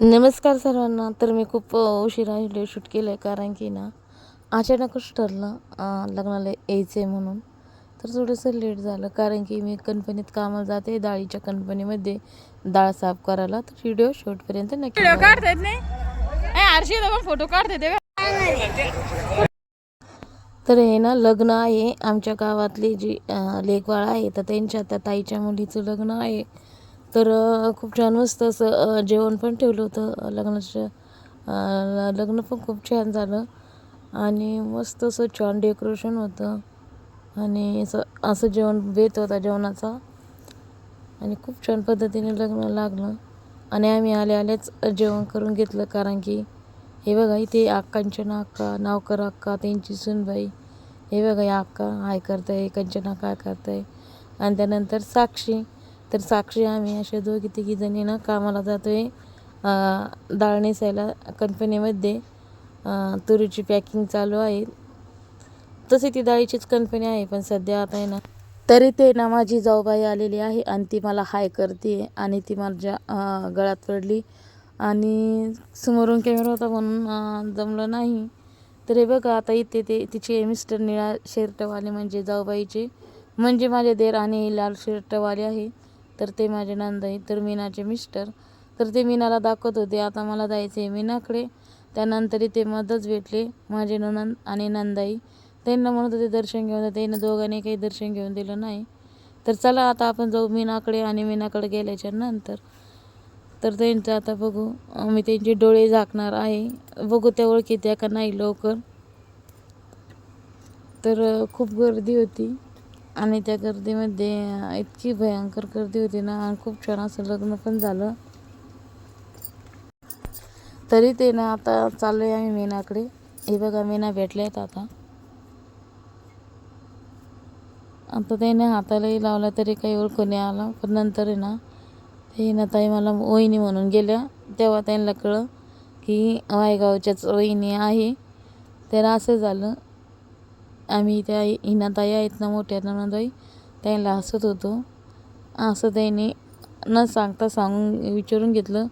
नमस्कार सर्वांना. तर मी खूप उशिरा व्हिडिओ शूट केलं आहे कारण की ना अचानकच ठरलं लग्नाला यायचं आहे म्हणून. तर थोडंसं लेट झालं कारण की मी कंपनीत कामाला जाते डाळीच्या कंपनीमध्ये डाळ साफ करायला. तर व्हिडिओ शूटपर्यंत नक्की व्हिडिओ. काढतायत नाही? आरशी फोटो काढते तर हे ना लग्न आहे आमच्या गावातली जी अ, लेकवाळ आहे तर त्यांच्या त्या ताईच्या मुलीचं लग्न आहे. तर खूप छान मस्त असं जेवण पण ठेवलं होतं लग्नाच्या लग्नाचं लग्न पण खूप छान झालं. आणि मस्त असं छान डेकोरेशन होतं. आणि असं असं जेवण बेत होता जेवणाचा. आणि खूप छान पद्धतीने लग्न लागलं. आणि आम्ही आले आलेच जेवण करून घेतलं कारण की हे बघा इथे अक्कांचना अक्का नावकर अक्का त्यांची सुनबाई हे बघा या अक्का हाय करताय कंचना काय करताय. आणि त्यानंतर साक्षी. तर साक्षी आम्ही अशा दोघी तिघी जणी ना कामाला जातो आहे डाळ नेसायला कंपनीमध्ये. तुरीची पॅकिंग चालू आहे. तशी ती डाळीचीच कंपनी आहे पण सध्या आता आहे ना तरी ते ना माझी जाऊबाई आलेली आहे आणि ती मला हाय करते आणि ती माझ्या गळ्यात पडली. आणि समोरून कॅमेरा होता म्हणून जमलं नाही. तर हे बघा आता इथे ते तिचे मिस्टर निळा शर्टवाले म्हणजे जाऊबाईचे. म्हणजे माझे देर आणि लाल शर्टवाले आहे. तर ते माझे नंदाई तर मीनाचे मिस्टर. तर ते मीनाला दाखवत होते आता मला जायचं आहे मीनाकडे. त्यानंतर ते मध्येच भेटले माझे ननंद आणि नंदाई. त्यांना म्हणत होते दर्शन घेऊन त्यानं त्यांना दोघांनी काही दर्शन घेऊन दिलं नाही. तर चला आता आपण जाऊ मीनाकडे आणि मीनाकडे गेल्याच्यानंतर. तर त्यांचं आता बघू मी त्यांचे डोळे झाकणार आहे. बघू त्या ओळखी त्या का नाही लवकर. तर खूप गर्दी होती. आणि त्या गर्दीमध्ये इतकी भयंकर गर्दी होती ना आणि खूप छान असं लग्न पण झालं. तरी ते ना आता चाललो आहे आम्ही मीनाकडे. हे बघा मीना भेटले आहेत आता आता त्याने हातालाही लावला तरी काही ओळखून नाही आला पण नंतर आहे ना ते ना ताई मला वहिनी म्हणून गेल्या. तेव्हा त्यांना कळलं की वायगावच्याच वहिनी आहे. तर असं झालं आम्ही त्या हिनाताई आहेत ना मोठ्या नणंदबाई त्यांना हसत होतो. असं त्यांनी न सांगता सांगून विचारून घेतलं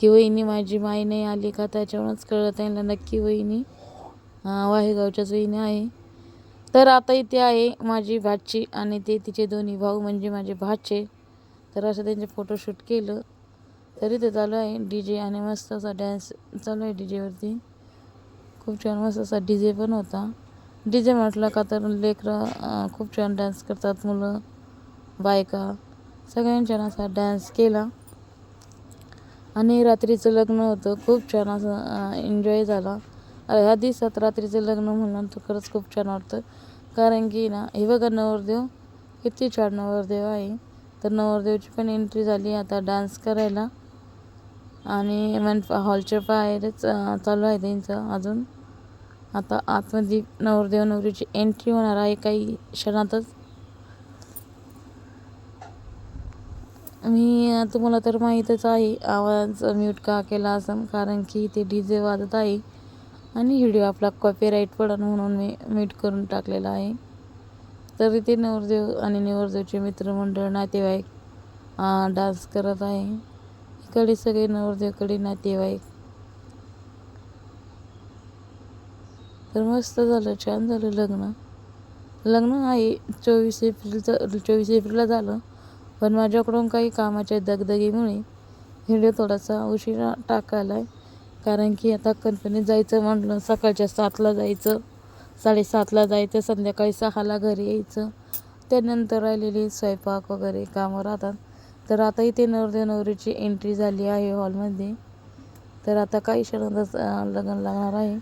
की वहिनी माझी माई नाही आली का? त्याच्यावरूनच कळलं त्यांना नक्की वहिनी वाहेगावच्याच वहिनी आहे. तर आता इथे आहे माझी भाची आणि ते तिचे दोन्ही भाऊ म्हणजे माझे भाचे. तर असं त्यांचे फोटोशूट केलं. तरी ते चालू आहे डी जे आणि मस्त असा डॅन्स चालू आहे डी जेवरती खूप छान मस्त असा डी जे पण होता. डी जे म्हटलं का तर लेकरं खूप छान डान्स करतात मुलं बायका. सगळ्यांनी छान असा डान्स केला. आणि रात्रीचं लग्न होतं. खूप छान असं एन्जॉय झाला. ह्या दिवसात रात्रीचं लग्न म्हणलं तर खरंच खूप छान वाटतं. कारण की ना हे बघा नवरदेव किती छान नवरदेव आहे. तर नवरदेवची पण एंट्री झाली आता डान्स करायला. आणि मन हॉलच्या बाहेरच चालू आहे त्यांचं अजून. आता आतमध्ये नवरदेव नवरीची एंट्री होणार आहे काही क्षणातच. मी तुम्हाला तर माहीतच आहे आवाज म्यूट का केला असं कारण की ते डी जे वाजत आहे. आणि व्हिडिओ आपला कॉपीराईट पडन म्हणून मी म्यूट करून टाकलेला आहे. तर इथे नवरदेव आणि नवरदेवचे मित्रमंडळ नातेवाईक डान्स करत आहे. इकडे सगळे नवरदेवकडे नातेवाईक तर मस्त झालं छान झालं लग्न. लग्न आहे चोवीस एप्रिलचं चोवीस एप्रिलला झालं. पण माझ्याकडून काही कामाच्या दगदगीमुळे व्हिडिओ थोडासा उशिरा टाकायला आहे कारण की आता कंपनीत जायचं म्हटलं सकाळच्या सातला जायचं. साडेसातला जायचं संध्याकाळी सहाला घरी यायचं. त्यानंतर राहिलेली स्वयंपाक वगैरे कामं राहतात. तर आता इथे नवरदेव नवरीची एंट्री झाली आहे हॉलमध्ये तर आता काही क्षणातच लग्न लागणार आहे.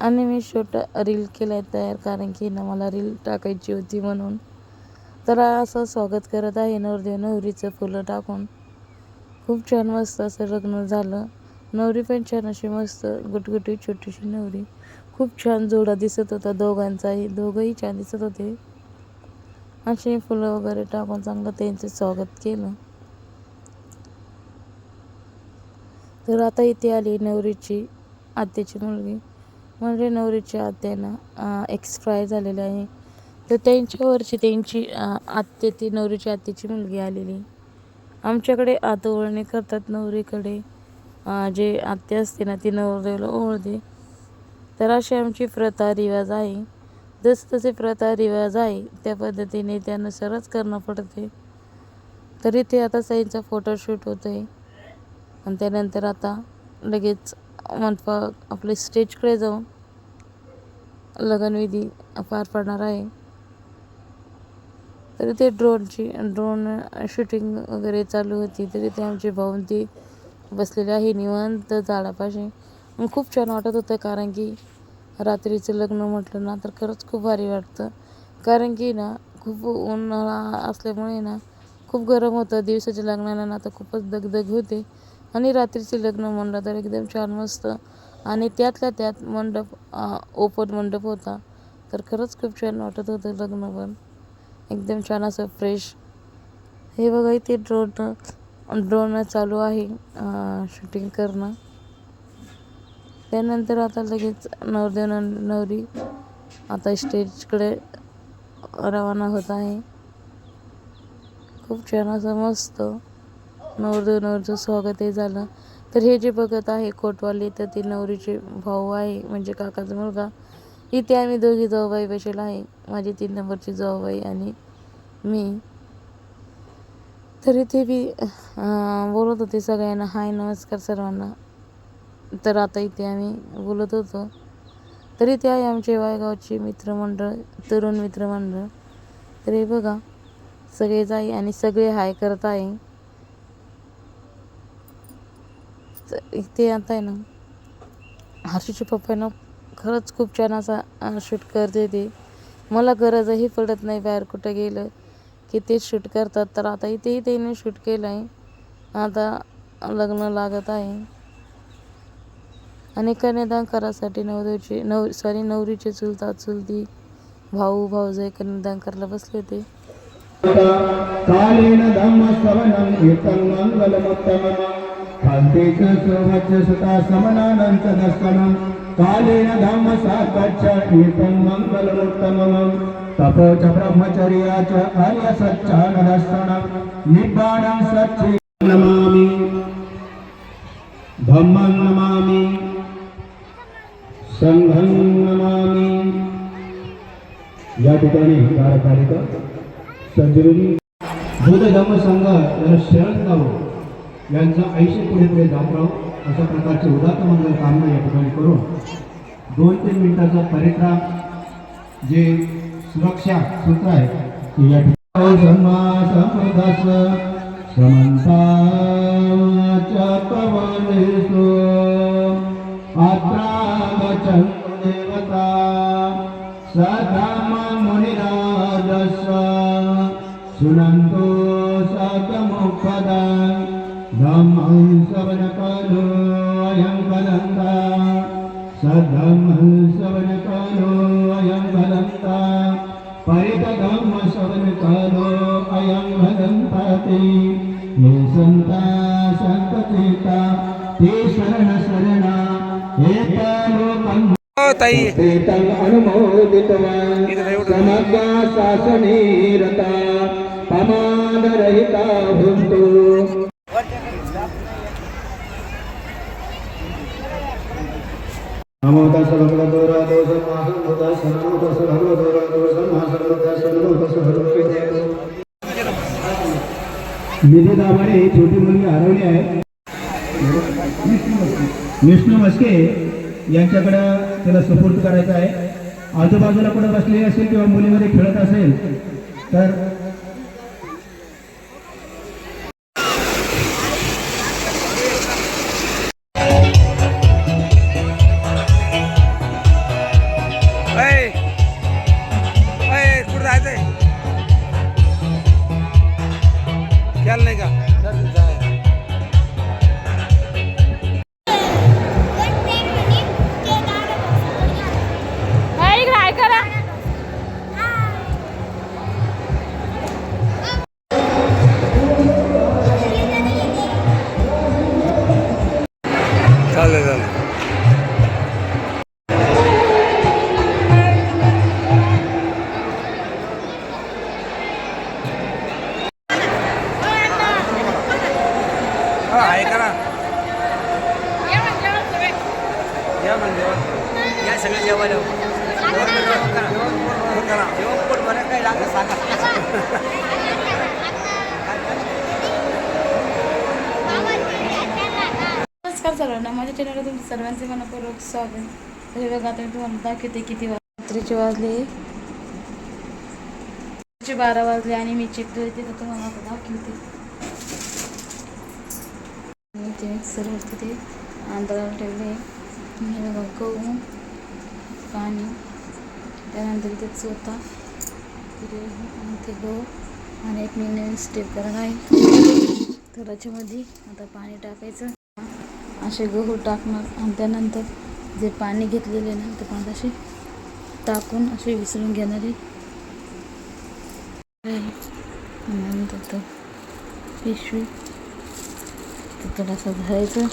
आणि मी छोटा रील केला आहे तयार कारण की ना मला रील टाकायची होती म्हणून. तर असं स्वागत करत आहे नवरदेव नवरीचं फुलं टाकून. खूप छान मस्त असं लग्न झालं. नवरी पण छान अशी मस्त गुटगुटी छोटीशी नवरी. खूप छान जोडा दिसत होता दोघांचाही दोघंही छान दिसत होते. असे फुलं वगैरे टाकून चांगलं त्यांचं स्वागत केलं. तर आता इथे आली नवरीची आत्याची मुलगी. म्हणजे नवरीच्या आत्यानं एक्सपायर झालेले आहे. तर त्यांच्यावरची त्यांची आत्या ती नवरीची आत्याची मुलगी आलेली. आमच्याकडे आतोवळणी करतात नवरीकडे. जे आत्या असते ना ती नवरीला ओळते तर अशी आमची प्रथा रिवाज आहे. जसतसे प्रथा रिवाज आहे त्या पद्धतीने त्यानुसारच करणं पडते. तरी ते आता साईंचा फोटोशूट होतो आहे आणि त्यानंतर आता लगेच मंडपा आपले स्टेजकडे जाऊन लग्नविधी पार पडणार आहे. तरी ते ड्रोनची ड्रोन शूटिंग वगैरे चालू होती तरी ते आमची भाऊन ती बसलेली आहे निवांत झाडापाशी. खूप छान वाटत होतं कारण की रात्रीचं लग्न म्हटलं ना तर खरंच खूप भारी वाटतं. कारण की ना खूप उन्हाळा असल्यामुळे ना खूप गरम होतं. दिवसाच्या लग्नाला ना तर खूपच दगदग होते. आणि रात्रीचे लग्न म्हणलं तर एकदम छान मस्त. आणि त्यातल्या त्यात मंडप ओपन मंडप होता. तर खरंच खूप छान वाटत होतं लग्न पण. एकदम छान असं फ्रेश हे बघा इथे ड्रोन ड्रोन चालू आहे शूटिंग करणं. त्यानंतर आता लगेच नवरदेव नवरी आता स्टेजकडे रवाना होत आहे. खूप छान असं मस्त. नवरदेव नवरीचं स्वागतही झालं. तर हे जे बघत आहे कोटवाली तर ती नवरीचे भाऊ आहे म्हणजे काकाचा मुलगा. इथे आम्ही दोघी जाऊबाई बसेल आहे. माझी तीन नंबरची जाऊबाई आणि मी. तर इथे बी बोलत होते सगळ्यांना हाय नमस्कार सर्वांना. तर आता इथे आम्ही बोलत होतो. तरी ते आहे आमचे वायगावचे मित्रमंडळ तरुण मित्रमंडळ. तर हे बघा सगळेच आहे आणि सगळे हाय करत आहे. तर इथे आता आहे ना हर्षीच्या पप्पांना खरंच खूप छान असा शूट करते ते. मला गरजही पडत नाही बाहेर कुठं गेलं की ते शूट करतात. तर आता इथेही त्याने शूट केलं आहे आता लग्न लागत आहे. आणि कन्यादान करासाठी नवदेवचे नव सॉरी नवरीचे चुलता चुलती भाऊ भाऊज कन्यादान करायला बसले होते. कालेन धम्मश्रवणं कीर्तन मङ्गलमुत्तमम् कान्तेच सुवच्च सुता समनानन्त दर्शनं कालेन धम्म साकच्च कीर्तन मङ्गलमुत्तमम् तपो च ब्रह्मचर्या च आर्य सच्चानदर्शनं निब्बाणं सच्चि नमामि धम्मं नमामि संघं नमामि या ठिकाणी कार्यकारिका संजीवनी बुद्ध धम्म संघ याला शरण जावं यांचं आयुष्य पुढे पुढे जात राहू अशा प्रकारचे उदात्त मंगल कामना या ठिकाणी करून दोन तीन मिनिटाचा परित्राम जे सुरक्षा सूत्र आहे ते या ठिकाणी सन्मा समृद्धास समन्ताच्या देवता सदाम मुनिराजस्व सुनन्तो धम्मं सवनकालो अयं कलन्ता सद्धम्मं सवनकालो अयं कलन्ता परितधम्म सवनकालो अयं भदन्ताति ये सन्ता सन्तचेता ते शरण शरणा एतालोकं ताई प्रेतं अनुमोदितवान् समग्र शासने रता पमादरहिता भुन्तु नमो तस् भगवतो रातो सम्मासो तस् नमो तस् भगवतो रातो सम्मासो तस् नमो तस् भगवतो निधी दाभाडे ही छोटी मुलगी हरवली आहे. विष्णू मस्के यांच्याकडं त्याला सपोर्ट करायचा आहे. आजूबाजूला कुठं बसलेली असेल किंवा मुलीमध्ये खेळत असेल तर नमस्कार सर्वांना माझ्या चॅनलला तुमचं सर्वांचे मनपूर्वक स्वागत. तरी बघा आता मी तुम्हाला दाखवते किती रात्रीचे वाजले. बारा वाजले आणि मी चिपले होते तर तुम्हाला आता दाखवते. मी ते होते ते आंधळाला ठेवले. हे बघा गहू पाणी त्यानंतर ते चोथा. ते गहू आणि एक मी स्टेप करणार आहे. तर याच्यामध्ये आता पाणी टाकायचं. असे गहू टाकणार. आणि त्यानंतर जे पाणी घेतलेले ना ते पाणी असे टाकून असे विसरून घेणारे नंतर पिशवी. तर थोडासा धरायचं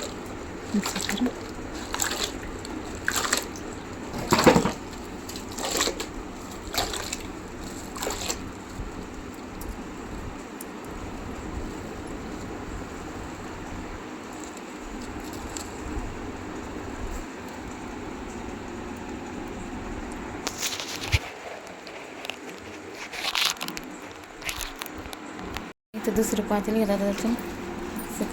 दुसरं पातेल घेतात त्यातून असं